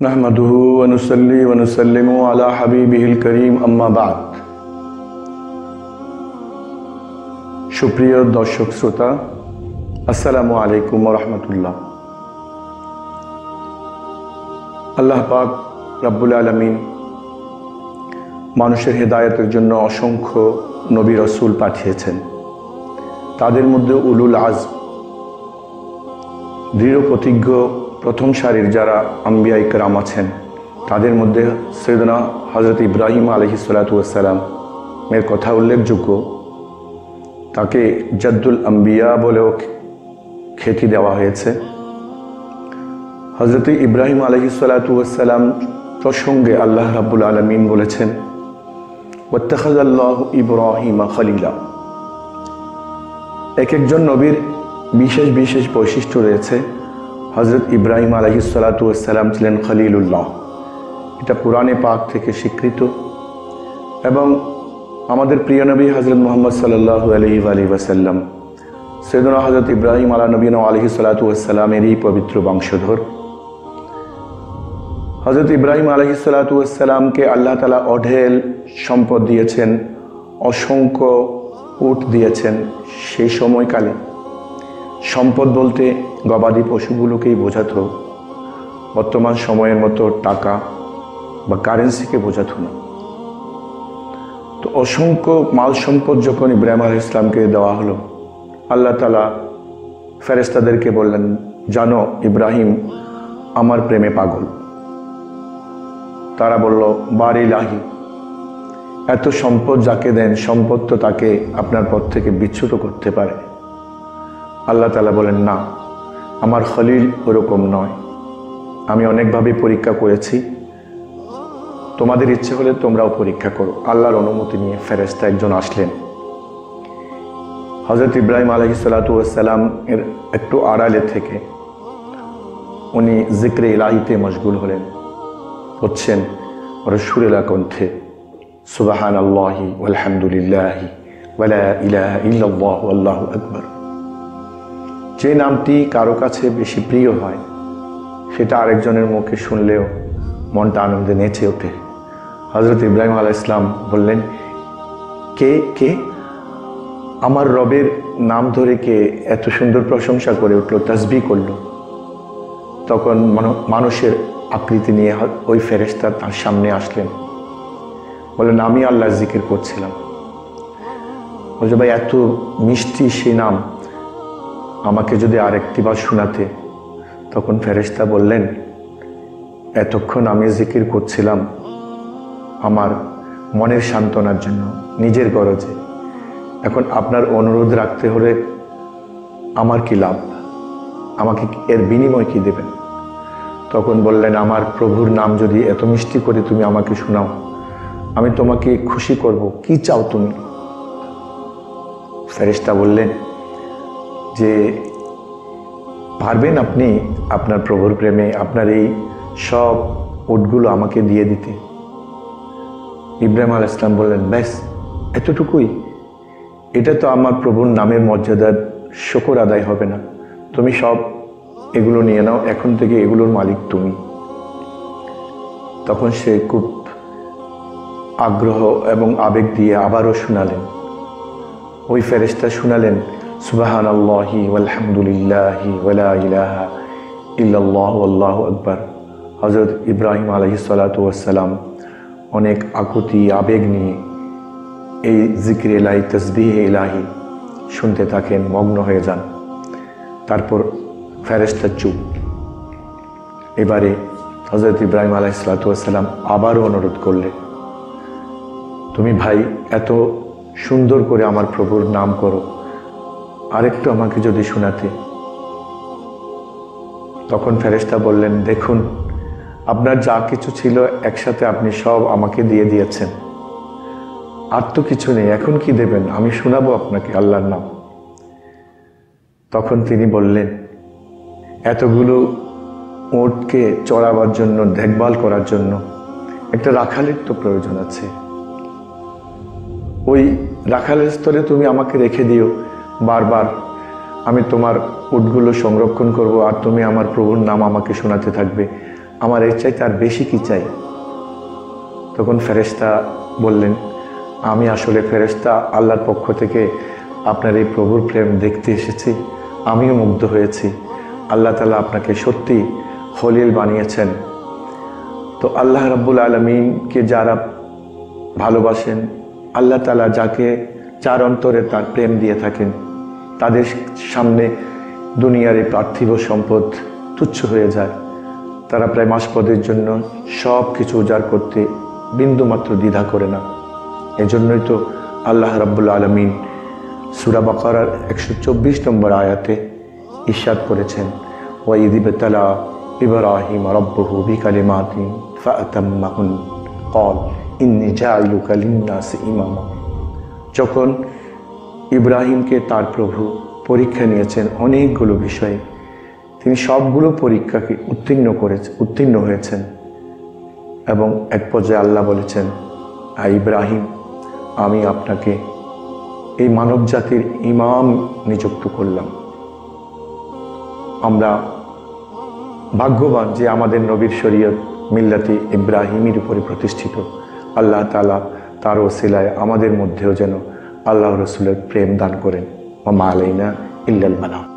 نحمده ونصلي ونسلم على حبيبه الكريم أما بعد সুপ্রিয় দর্শক শ্রোতা আসসালামু আলাইকুম রহমতুল্লাহ আল্লাহ পাক রাব্বুল আলমিন মানুষের হেদায়তের জন্য অসংখ্য নবী রসুল পাঠিয়েছেন তাদের মধ্যে উলুল আজ দৃঢ় প্রতিজ্ঞ প্রথম সারির যারা আম্বিয়া ইকরাম আছেন, তাদের মধ্যে সৈদনা হজরত ইব্রাহিম আলহি সালাতাম এর কথা উল্লেখযোগ্য, তাকে জাদ্দুল আম্বিয়া বলেও খ্যাতি দেওয়া হয়েছে। হজরত ইব্রাহিম আলহি সালাতাম প্রসঙ্গে আল্লাহ রাবুল আলমিন বলেছেন ওত্তাখাজ আল্লাহ ইব্রাহিমা খালিলা। এক একজন নবীর বিশেষ বিশেষ বৈশিষ্ট্য রয়েছে। হজরত ইব্রাহিম আলহিসাল্লাম ছিলেন খলিলুল্লাহ। এটা পুরাণে পাক থেকে স্বীকৃত এবং আমাদের প্রিয় নবী হজরত মোহাম্মদ সাল্লাহ আলহি আলী ওয়াসাল্লাম সৈদুল হজরত ইব্রাহিম আলা নবীন আলহি সাল্লাতামেরই পবিত্র বংশধর। হজরত ইব্রাহিম আলহি সাল্লাতামকে আল্লাহ তালা অঢেল সম্পদ দিয়েছেন, অসংখ্য উট দিয়েছেন সেই সময়কালে। সম্পদ বলতে গবাদি পশুগুলোকেই বোঝাতো। বর্তমান সময়ের মতো টাকা বা কারেন্সিকে বোঝাত না। তো অসংখ্য মাল সম্পদ যখন ইব্রাহিম আল ইসলামকে দেওয়া হলো, আল্লাহ তালা ফেরেস্তাদেরকে বললেন, জানো ইব্রাহিম, আমার প্রেমে পাগল। তারা বলল বাড়ি লাহি এত সম্পদ যাকে দেন, সম্পদ তো তাকে আপনার পথ থেকে বিচ্যুত করতে পারে। আল্লাহ তালা বলেন, না, আমার খলিল ওরকম নয়। আমি অনেকভাবে পরীক্ষা করেছি। তোমাদের ইচ্ছে হলে তোমরাও পরীক্ষা করো। আল্লাহর অনুমতি নিয়ে ফেরেস্তা একজন আসলেন। হজরত ইব্রাহিম আলহি সালাতাম এর একটু আড়ালে থেকে উনি জিক্রে ইলাহিতে মশগুল হলেন। হচ্ছেন রসুরেলা কণ্ঠে সুবাহান আল্লাহি আলহামদুলিল্লাহি ইলাহা ইল্লাল্লাহ আল্লাহু আকবার। যে নামটি কারও কাছে বেশি প্রিয় হয়, সেটা আরেকজনের মুখে শুনলেও মনটা আনন্দে নেচে ওঠে। হজরত ইব্রাহিম আলাহ ইসলাম বললেন, কে কে? আমার রবের নাম ধরে কে এত সুন্দর প্রশংসা করে উঠল, তসবি করল? তখন মানুষের আকৃতি নিয়ে ওই ফেরেস্তা তার সামনে আসলেন। বললেন, আমি আল্লাহ জিকির করছিলাম। বলছে, ভাই, এত মিষ্টি সে নাম আমাকে যদি আরেকটি বার শোনাতে। তখন ফেরেস্তা বললেন, এতক্ষণ আমি জিকির করছিলাম আমার মনের সান্ত্বনার জন্য, নিজের গরজে। এখন আপনার অনুরোধ রাখতে হলে আমার কি লাভ? আমাকে এর বিনিময় কি দেবেন? তখন বললেন, আমার প্রভুর নাম যদি এত মিষ্টি করে তুমি আমাকে শোনাও, আমি তোমাকে খুশি করব। কি চাও তুমি? ফেরেস্তা বললেন যে পারবেন আপনি আপনার প্রভুর প্রেমে আপনার এই সব উটগুলো আমাকে দিয়ে দিতে। ইব্রাহিম আল ইসলাম বললেন, ব্যাস, এতটুকুই। এটা তো আমার প্রভুর নামের মর্যাদার শকর আদায় হবে না। তুমি সব এগুলো নিয়ে নাও, এখন থেকে এগুলোর মালিক তুমি। তখন সে খুব আগ্রহ এবং আবেগ দিয়ে আবারও শোনালেন। ওই ফেরেস্তা শোনালেন সুবাহান আল্লাহি আলহামদুলিল্লাহি ওয়ালা ইলাহা ইল্লাল্লাহু আল্লাহু আকবার। হজরত ইব্রাহিম আলহি অনেক আকুতি, আবেগ নিয়ে এই জিকির এলাহি তসবিহ এলাহি শুনতে থাকেন, মগ্ন হয়ে যান। তারপর ফেরেস্তা চুপ। এবারে হজরত ইব্রাহিম আলাহ সালাতাম আবারও অনুরোধ করলেন, তুমি ভাই, এত সুন্দর করে আমার প্রভুর নাম করো। আরেকটু আমাকে যদি শোনাতে। তখন ফেরেস্তা বললেন, দেখুন, আপনার যা কিছু ছিল একসাথে আপনি সব আমাকে দিয়ে দিয়েছেন। আর তো কিছু নেই, এখন কি দেবেন? আমি শোনাবো আপনাকে আল্লাহর নাম। তখন তিনি বললেন, এতগুলো ওটকে চড়াবার জন্য, দেখভাল করার জন্য একটা রাখালের তো প্রয়োজন আছে। ওই রাখালের স্তরে তুমি আমাকে রেখে দিও বারবার আমি তোমার উটগুলো সংরক্ষণ করব আর তুমি আমার প্রভুর নাম আমাকে শোনাতে থাকবে। আমার এর চাইতে আর বেশি কি চাই? তখন ফেরেশতা বললেন, আমি আসলে ফেরেশতা আল্লাহর পক্ষ থেকে আপনার এই প্রভুর প্রেম দেখতে এসেছি। আমিও মুগ্ধ হয়েছি। আল্লাহ তালা আপনাকে সত্যি হলিল বানিয়েছেন। তো আল্লাহ রাব্বুল আলমিনকে যারা ভালোবাসেন, আল্লাহ তালা যাকে যার অন্তরে তার প্রেম দিয়ে থাকেন। তাদের সামনে দুনিয়ার এই পার্থিব সম্পদ তুচ্ছ হয়ে যায়। তারা প্রায় মাসপদের জন্য সব কিছু উজাড় করতে বিন্দুমাত্র দ্বিধা করে না। এজন্যই তো আল্লাহ রাব্বুল আলমিন সুরা বাকারার একশো চব্বিশ নম্বর আয়াতে ইশাদ করেছেন ওয়াইদিবতলা ইব্রাহিম রব্বহু বিকালিমাতিন ফাতাম্মাহুন কল ইন্নি জাইলুকা লিন্নাস ইমামা। যখন ইব্রাহিমকে তার প্রভু পরীক্ষা নিয়েছেন অনেকগুলো বিষয়ে। তিনি সবগুলো পরীক্ষাকে উত্তীর্ণ করেছে, উত্তীর্ণ হয়েছেন। এবং এক পর্যায়ে আল্লাহ বলেছেন, আ ইব্রাহিম, আমি আপনাকে এই মানব জাতির ইমাম নিযুক্ত করলাম। আমরা ভাগ্যবান যে আমাদের নবীর শরীয়ত মিল্লাতি ইব্রাহিমের উপরে প্রতিষ্ঠিত। আল্লাহ তালা তার ওসিলায় আমাদের মধ্যেও যেন আল্লাহ রসুলের প্রেম দান করেন। মামা আলাইনা ইল্লাল বালা।